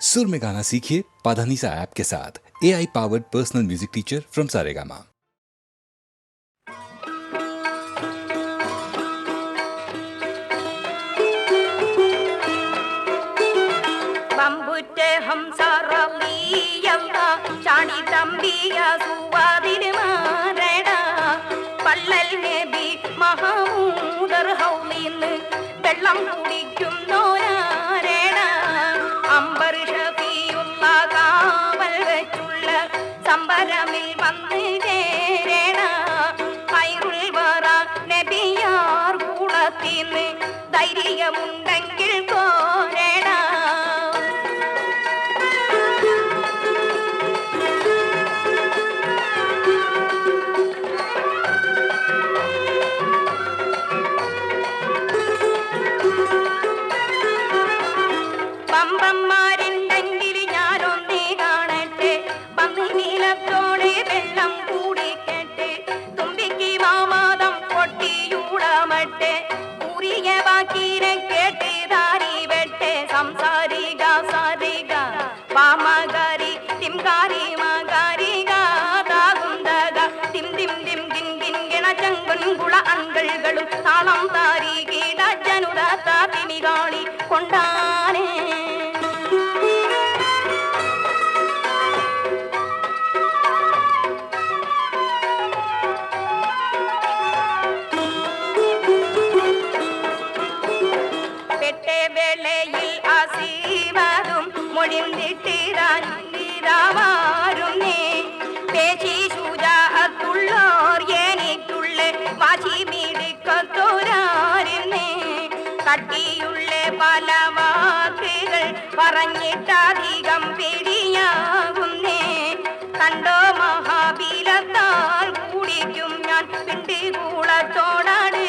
सुर में गाना सीखिए पाधानीसा ऐप के साथ A I powered personal music teacher from Saregama പമ്പുറ്റ ഹംസറീയല്ല தைரியமுண்டங்க கொண்டானே. பெட்டே வேளையில் அசீவரும் முடிந்திட்டிரான் வீராவாரும் நீ பேசி சுஜாத்துள்ளோர் ஏனிக்குள்ளே வாசி மீடிக்கத்தோராருமே. கட்டியும் പല വാക്കുകൾ പറഞ്ഞിട്ടധികം പിടിയാകുന്നേ കണ്ടോ മഹാബീലത്താൽ കൂടിക്കും ഞാൻ പിണ്ടികൂളത്തോടാട്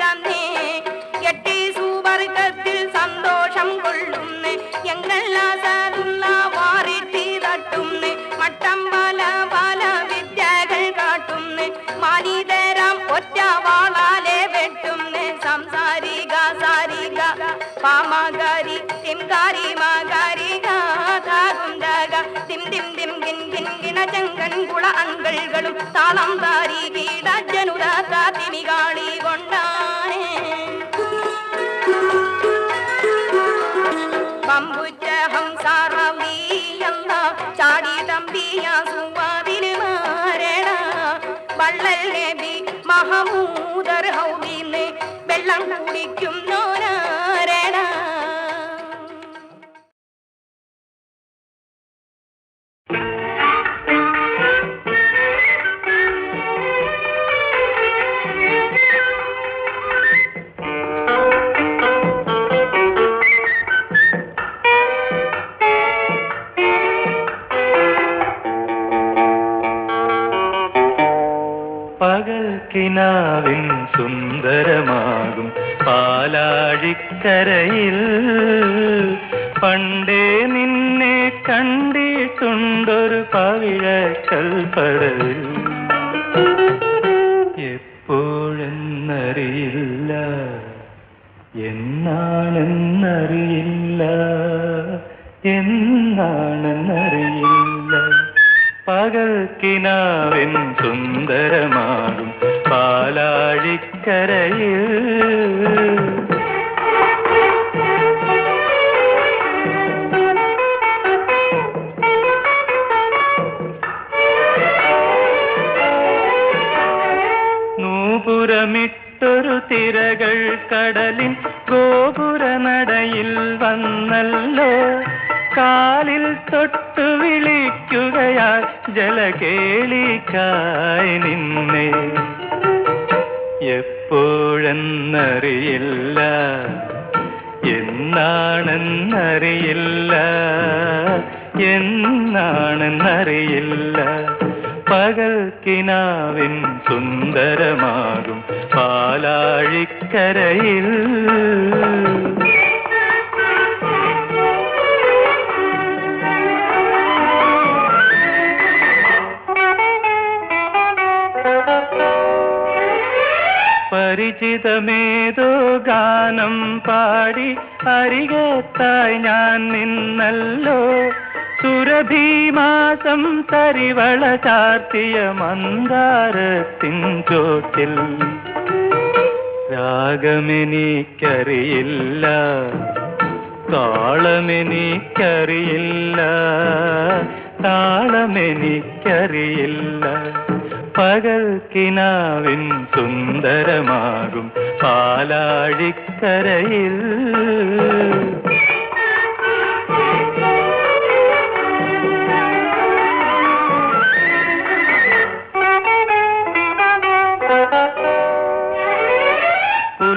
തന്നേ. എട്ട് സൂവർഗത്തിൽ സന്തോഷം കൊള്ളുന്നു എങ്ങൾ അസാതുന്ന വാറിട്ട് മട്ടം പല പല വിദ്യകൾ കാട്ടുന്നു. മാനിതരാം ഒറ്റ വാളാലെ വെട്ടുന്നു. സംസാരിക സാരിക പാമകാരി തിംകാരി മാകാരി താകുന്തക തിം തിം തിം കിൻ കിൻ കിണ ചങ്കൻ കുള അങ്കൾകളും താളം താരി കീട ജനുത താത്തിമികാളി കൊണ്ടാനേ പമ്പുറ്റ ചാടി തമ്പിയ സുവാവിന് മാരണ? വള്ളൽ നബി മഹമൂദർ ഹൗദിന്ന് വെള്ളം കുടിക്കുന്നോരാരട വന്നല്ലോ. കാലിൽ തൊട്ടു വിളിക്കുകയാൽ ജലകേളിക്കായി നിന്നെ. എപ്പോഴെന്നറിയില്ല എന്നാണെന്നറിയില്ല എന്നാണെന്നറിയില്ല. പകൽ കിനാവിൻ സുന്ദരമാകും പാലാഴിക്കരയിൽ. പരിചിതമേതോ ഗാനം പാടി അരികത്തായി ഞാൻ നിന്നല്ലോ. സുരഭീമാസം തരിവള ചാർത്തിയ മന്ദാരത്തിൻ ചോട്ടിൽ. രാഗമെനിക്കറിയില്ല താളമെനിക്കറിയില്ല താളമെനിക്കറിയില്ല. പകൽ കിനാവിൻ സുന്ദരമാകും പാലാഴിക്കരയിൽ.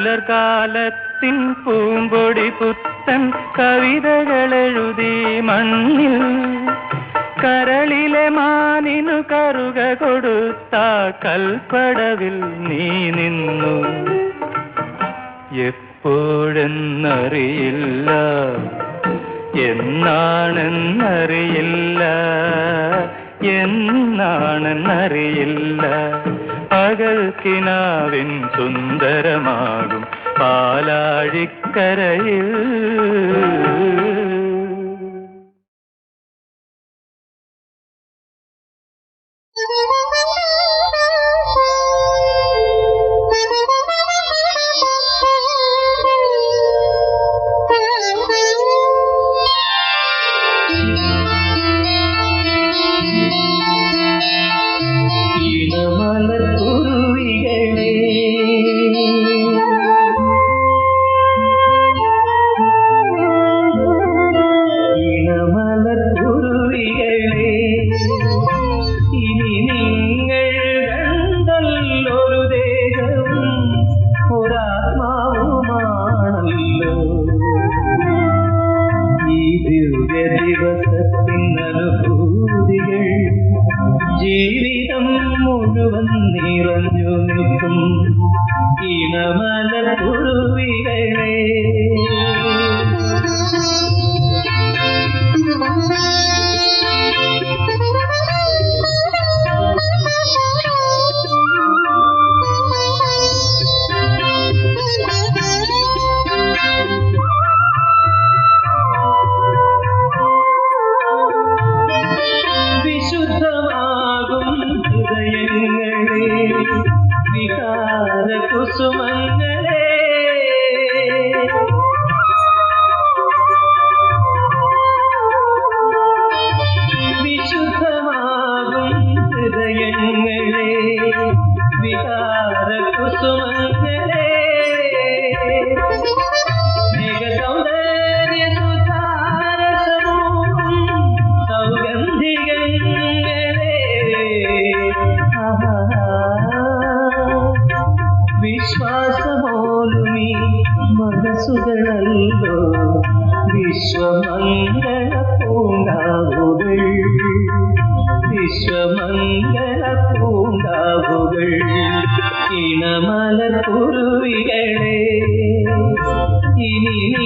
പുലർകാലത്തിൻ പൂമ്പൊടി പുത്തൻ കവിതകളെഴുതി മണ്ണിൽ കരളിലെ മാനിനു കറുക കൊടുത്ത കൽപ്പടവിൽ നീ നിന്നു. എപ്പോഴെന്നറിയില്ല എന്നാണെന്നറിയില്ല എന്നാണെന്നറിയില്ല. പകൽ കിനാവിൻ സുന്ദരമാകും പാലാഴിക്കരയിൽ. कु सुम இனி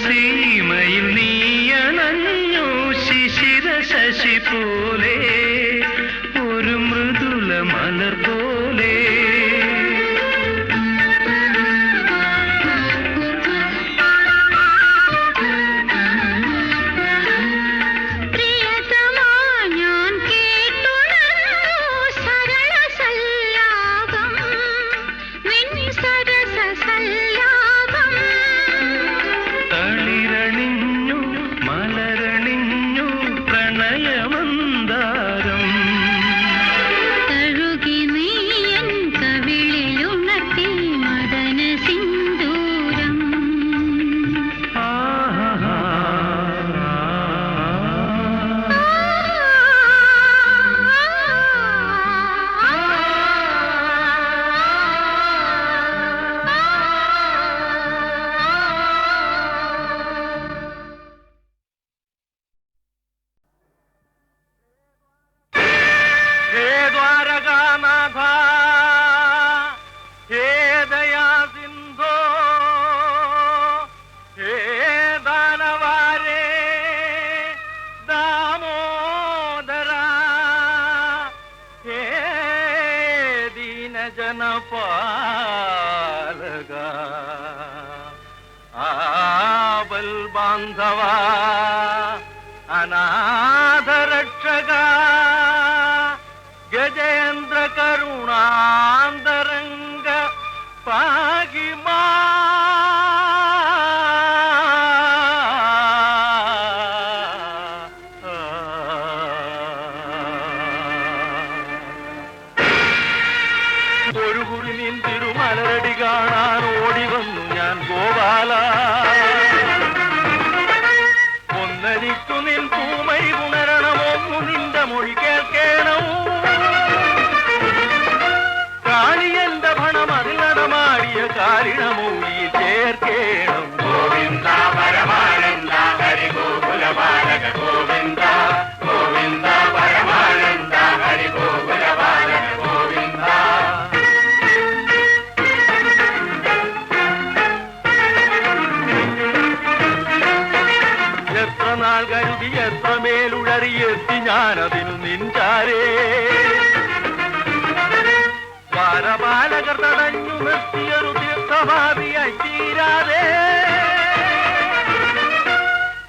സീമയിൽ നീയണഞ്ഞു ശിശിര ശശി മാരെ വാരപാലകർ തടഞ്ഞു നിർത്തിയൊരു തീർത്ഥഭാവിയായി തീരാതെ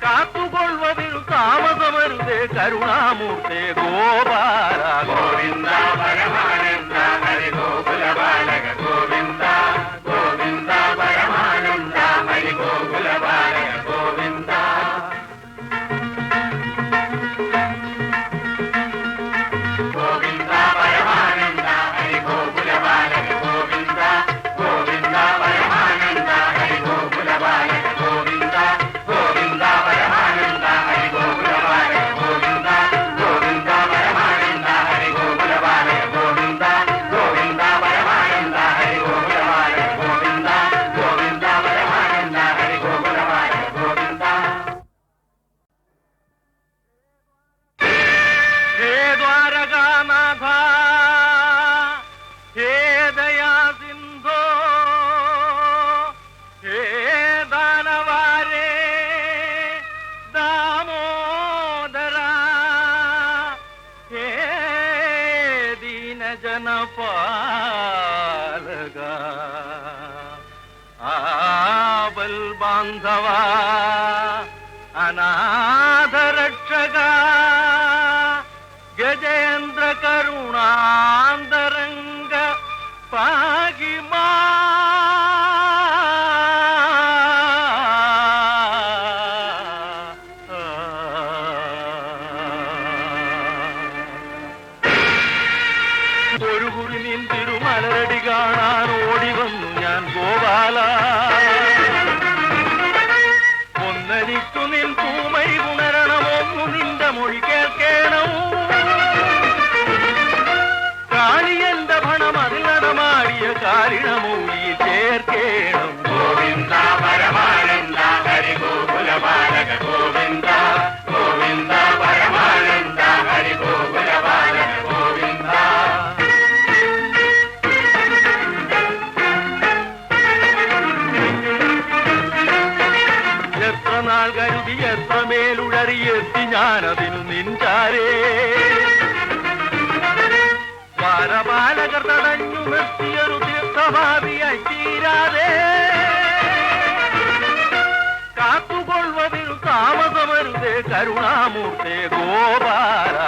കാത്തുകൊള്ളുവതിനു താമസമരുതേ കരുണാമൂർത്തേ Gopala Govinda பாந்தவா அநாதரட்சகா Gajendra கருணாந்தரங்க பாகிம i'm muerte to